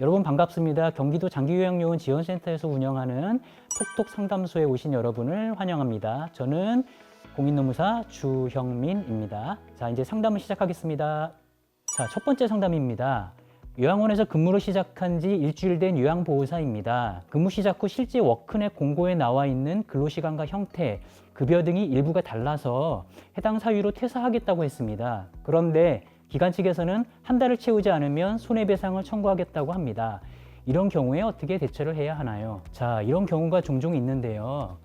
여러분 반갑습니다. 경기도 장기요양요원 지원센터에서 운영하는 톡톡 상담소에 오신 여러분을 환영합니다. 저는 공인노무사 주형민입니다. 자, 이제 상담을 시작하겠습니다. 자, 첫 번째 상담입니다. 요양원에서 근무를 시작한 지 일주일 된 요양보호사입니다. 근무 시작 후 실제 워크넷 공고에 나와 있는 근로시간과 형태, 급여 등이 일부가 달라서 해당 사유로 퇴사하겠다고 했습니다. 그런데 기관 측에서는 한 달을 채우지 않으면 손해배상을 청구하겠다고 합니다. 이런 경우에 어떻게 대처를 해야 하나요? 자, 이런 경우가 종종 있는데요.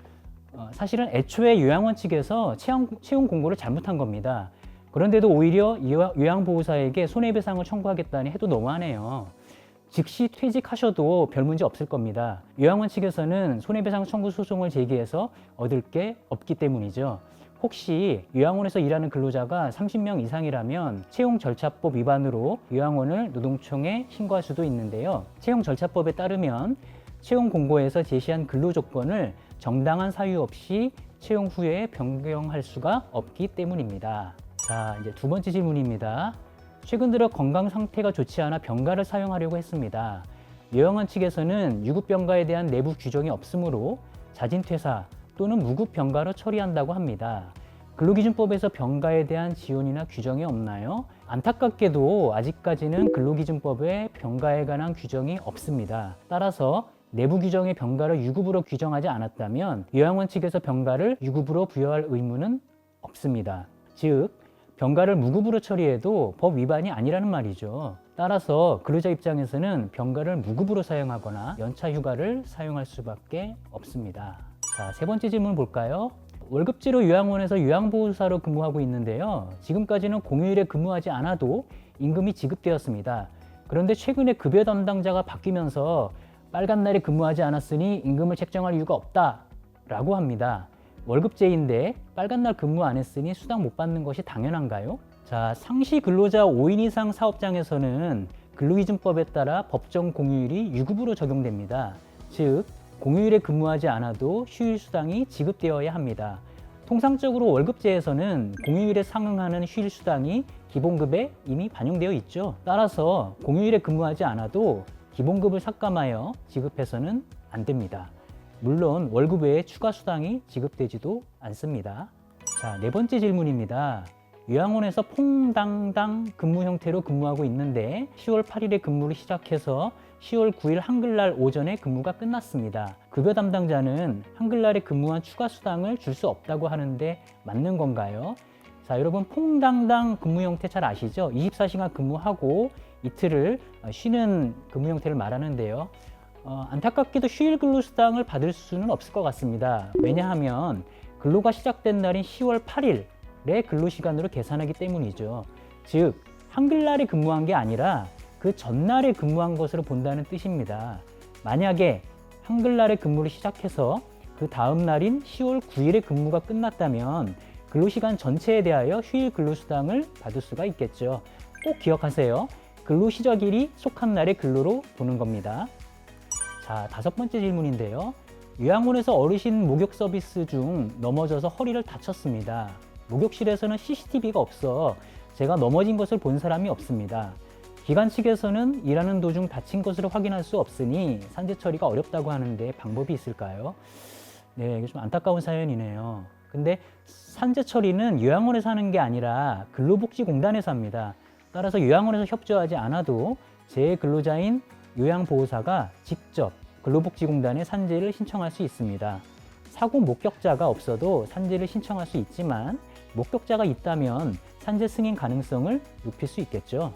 어, 사실은 애초에 요양원 측에서 채용, 채용 공고를 잘못한 겁니다. 그런데도 오히려 요양- 요양보호사에게 손해배상을 청구하겠다니 해도 너무하네요. 즉시 퇴직하셔도 별 문제 없을 겁니다. 요양원 측에서는 손해배상 청구 소송을 제기해서 얻을 게 없기 때문이죠. 혹시 요양원에서 일하는 근로자가 30명 이상이라면 채용 절차법 위반으로 요양원을 노동청에 신고할 수도 있는데요. 채용 절차법에 따르면 채용 공고에서 제시한 근로 조건을 정당한 사유 없이 채용 후에 변경할 수가 없기 때문입니다. 자, 이제 두 번째 질문입니다. 최근 들어 건강 상태가 좋지 않아 병가를 사용하려고 했습니다. 요양원 측에서는 유급 병가에 대한 내부 규정이 없으므로 자진 퇴사 또는 무급 병가로 처리한다고 합니다. 근로기준법에서 병가에 대한 지원이나 규정이 없나요? 안타깝게도 아직까지는 근로기준법에 병가에 관한 규정이 없습니다. 따라서 내부 규정의 병가를 유급으로 규정하지 않았다면 요양원 측에서 병가를 유급으로 부여할 의무는 없습니다. 즉, 병가를 무급으로 처리해도 법 위반이 아니라는 말이죠. 따라서 근로자 입장에서는 병가를 무급으로 사용하거나 연차 휴가를 사용할 수밖에 없습니다. 자, 세 번째 질문 볼까요? 월급제로 요양원에서 요양보호사로 근무하고 있는데요. 지금까지는 공휴일에 근무하지 않아도 임금이 지급되었습니다. 그런데 최근에 급여 담당자가 바뀌면서 빨간 날에 근무하지 않았으니 임금을 책정할 이유가 없다라고 합니다. 월급제인데 빨간 날 근무 안 했으니 수당 못 받는 것이 당연한가요? 자, 상시 근로자 5인 이상 사업장에서는 근로기준법에 따라 법정 공휴일이 유급으로 적용됩니다. 즉, 공휴일에 근무하지 않아도 휴일 수당이 지급되어야 합니다. 통상적으로 월급제에서는 공휴일에 상응하는 휴일 수당이 기본급에 이미 반영되어 있죠. 따라서 공휴일에 근무하지 않아도 기본급을 삭감하여 지급해서는 안 됩니다. 물론 월급 외에 추가 수당이 지급되지도 않습니다. 자, 네 번째 질문입니다. 요양원에서 퐁당당 근무 형태로 근무하고 있는데 10월 8일에 근무를 시작해서 10월 9일 한글날 오전에 근무가 끝났습니다. 급여 담당자는 한글날에 근무한 추가 수당을 줄 수 없다고 하는데 맞는 건가요? 자, 여러분 퐁당당 근무 형태 잘 아시죠? 24시간 근무하고 이틀을 쉬는 근무 형태를 말하는데요. 어, 안타깝게도 휴일 근로 수당을 받을 수는 없을 것 같습니다. 왜냐하면 근로가 시작된 날인 10월 8일 의 근로 시간으로 계산하기 때문이죠. 즉 한글날에 근무한 게 아니라 그 전날에 근무한 것으로 본다는 뜻입니다. 만약에 한글날에 근무를 시작해서 그 다음 날인 10월 9일에 근무가 끝났다면 근로시간 전체에 대하여 휴일 근로수당을 받을 수가 있겠죠. 꼭 기억하세요. 근로 시작일이 속한 날의 근로로 보는 겁니다. 자, 다섯 번째 질문인데요. 요양원에서 어르신 목욕 서비스 중 넘어져서 허리를 다쳤습니다. 목욕실에서는 CCTV가 없어 제가 넘어진 것을 본 사람이 없습니다. 기관 측에서는 일하는 도중 다친 것을 확인할 수 없으니 산재 처리가 어렵다고 하는데 방법이 있을까요? 네, 이게 좀 안타까운 사연이네요. 근데 산재 처리는 요양원에서 하는 게 아니라 근로복지공단에서 합니다. 따라서 요양원에서 협조하지 않아도 제 근로자인 요양보호사가 직접 근로복지공단에 산재를 신청할 수 있습니다. 사고 목격자가 없어도 산재를 신청할 수 있지만 목격자가 있다면 산재 승인 가능성을 높일 수 있겠죠.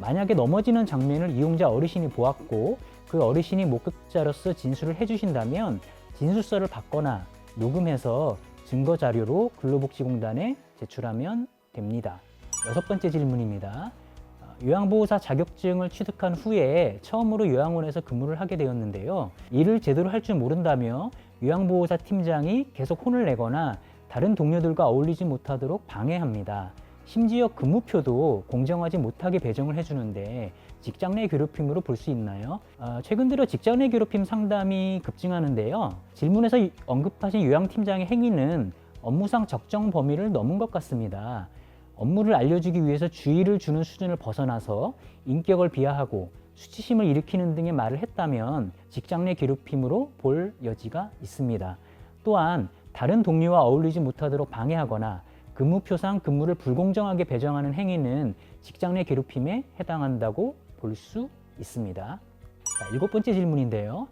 만약에 넘어지는 장면을 이용자 어르신이 보았고 그 어르신이 목격자로서 진술을 해주신다면 진술서를 받거나 녹음해서 증거 자료로 근로복지공단에 제출하면 됩니다. 여섯 번째 질문입니다. 어, 요양보호사 자격증을 취득한 후에 처음으로 요양원에서 근무를 하게 되었는데요. 일을 제대로 할 줄 모른다며 요양보호사 팀장이 계속 혼을 내거나 다른 동료들과 어울리지 못하도록 방해합니다. 심지어 근무표도 공정하지 못하게 배정을 해주는데 직장 내 괴롭힘으로 볼 수 있나요? 아, 최근 들어 직장 내 괴롭힘 상담이 급증하는데요. 질문에서 이- 언급하신 요양팀장의 행위는 업무상 적정 범위를 넘은 것 같습니다. 업무를 알려주기 위해서 주의를 주는 수준을 벗어나서 인격을 비하하고 수치심을 일으키는 등의 말을 했다면 직장 내 괴롭힘으로 볼 여지가 있습니다. 또한 다른 동료와 어울리지 못하도록 방해하거나 근무표상 근무를 불공정하게 배정하는 행위는 직장 내 괴롭힘에 해당한다고 볼 수 있습니다. 자, 일곱 번째 질문인데요.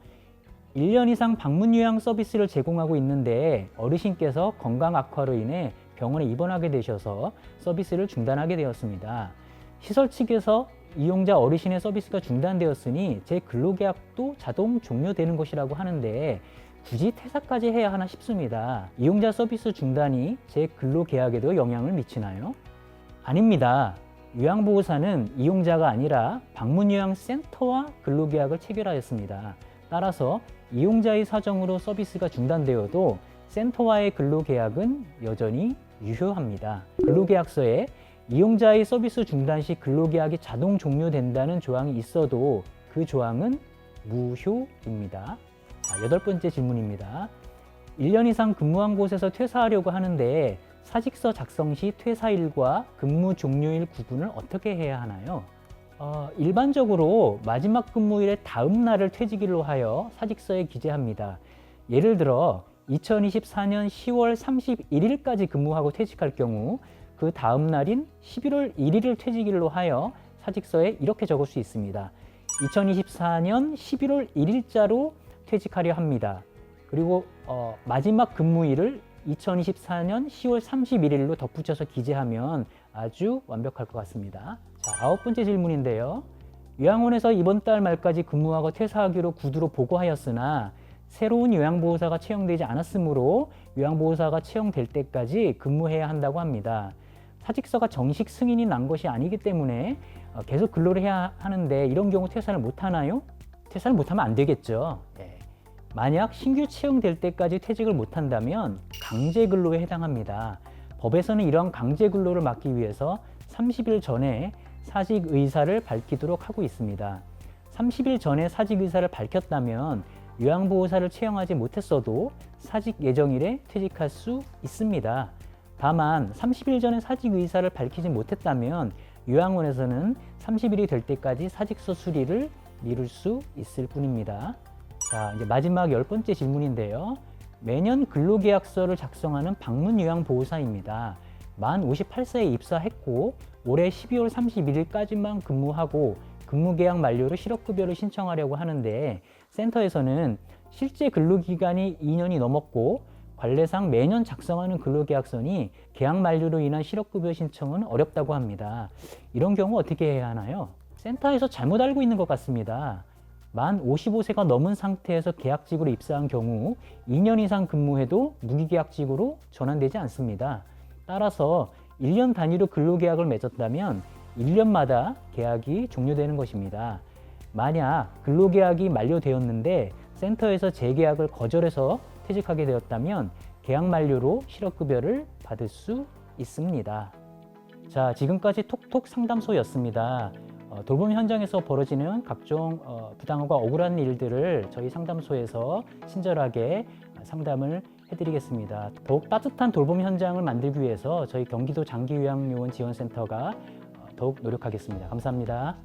1년 이상 방문 요양 서비스를 제공하고 있는데 어르신께서 건강 악화로 인해 병원에 입원하게 되셔서 서비스를 중단하게 되었습니다. 시설 측에서 이용자 어르신의 서비스가 중단되었으니 제 근로계약도 자동 종료되는 것이라고 하는데 굳이 퇴사까지 해야 하나 싶습니다. 이용자 서비스 중단이 제 근로 계약에도 영향을 미치나요? 아닙니다. 요양보호사는 이용자가 아니라 방문요양센터와 근로계약을 체결하였습니다. 따라서 이용자의 사정으로 서비스가 중단되어도 센터와의 근로계약은 여전히 유효합니다. 근로계약서에 이용자의 서비스 중단 시 근로계약이 자동 종료된다는 조항이 있어도 그 조항은 무효입니다. 자, 여덟 번째 질문입니다. 1년 이상 근무한 곳에서 퇴사하려고 하는데 사직서 작성 시 퇴사일과 근무 종료일 구분을 어떻게 해야 하나요? 어, 일반적으로 마지막 근무일의 다음 날을 퇴직일로 하여 사직서에 기재합니다. 예를 들어 2024년 10월 31일까지 근무하고 퇴직할 경우 그 다음 날인 11월 1일을 퇴직일로 하여 사직서에 이렇게 적을 수 있습니다. 2024년 11월 1일자로 퇴직하려 합니다. 그리고 어, 마지막 근무일을 2024년 10월 31일로 덧붙여서 기재하면 아주 완벽할 것 같습니다. 자, 아홉 번째 질문인데요. 요양원에서 이번 달 말까지 근무하고 퇴사하기로 구두로 보고하였으나 새로운 요양보호사가 채용되지 않았으므로 요양보호사가 채용될 때까지 근무해야 한다고 합니다. 사직서가 정식 승인이 난 것이 아니기 때문에 어, 계속 근로를 해야 하는데 이런 경우 퇴사를 못 하나요? 퇴사를 못 하면 안 되겠죠. 예. 만약 신규 채용될 때까지 퇴직을 못한다면 강제 근로에 해당합니다. 법에서는 이러한 강제 근로를 막기 위해서 30일 전에 사직 의사를 밝히도록 하고 있습니다. 30일 전에 사직 의사를 밝혔다면 요양보호사를 채용하지 못했어도 사직 예정일에 퇴직할 수 있습니다. 다만 30일 전에 사직 의사를 밝히지 못했다면 요양원에서는 30일이 될 때까지 사직서 수리를 미룰 수 있을 뿐입니다. 자, 이제 마지막 열 번째 질문인데요. 매년 근로계약서를 작성하는 방문요양보호사입니다. 만 58세에 입사했고 올해 12월 31일까지만 근무하고 근무계약 만료로 실업급여를 신청하려고 하는데 센터에서는 실제 근로기간이 2년이 넘었고 관례상 매년 작성하는 근로계약서니 계약 만료로 인한 실업급여 신청은 어렵다고 합니다. 이런 경우 어떻게 해야 하나요? 센터에서 잘못 알고 있는 것 같습니다. 만 55세가 넘은 상태에서 계약직으로 입사한 경우 2년 이상 근무해도 무기계약직으로 전환되지 않습니다. 따라서 1년 단위로 근로계약을 맺었다면 1년마다 계약이 종료되는 것입니다. 만약 근로계약이 만료되었는데 센터에서 재계약을 거절해서 퇴직하게 되었다면 계약 만료로 실업급여를 받을 수 있습니다. 자, 지금까지 톡톡 상담소였습니다. 어, 돌봄 현장에서 벌어지는 각종 어, 부당하고 억울한 일들을 저희 상담소에서 친절하게 상담을 해드리겠습니다. 더욱 따뜻한 돌봄 현장을 만들기 위해서 저희 경기도 장기요양요원 지원센터가 어, 더욱 노력하겠습니다. 감사합니다.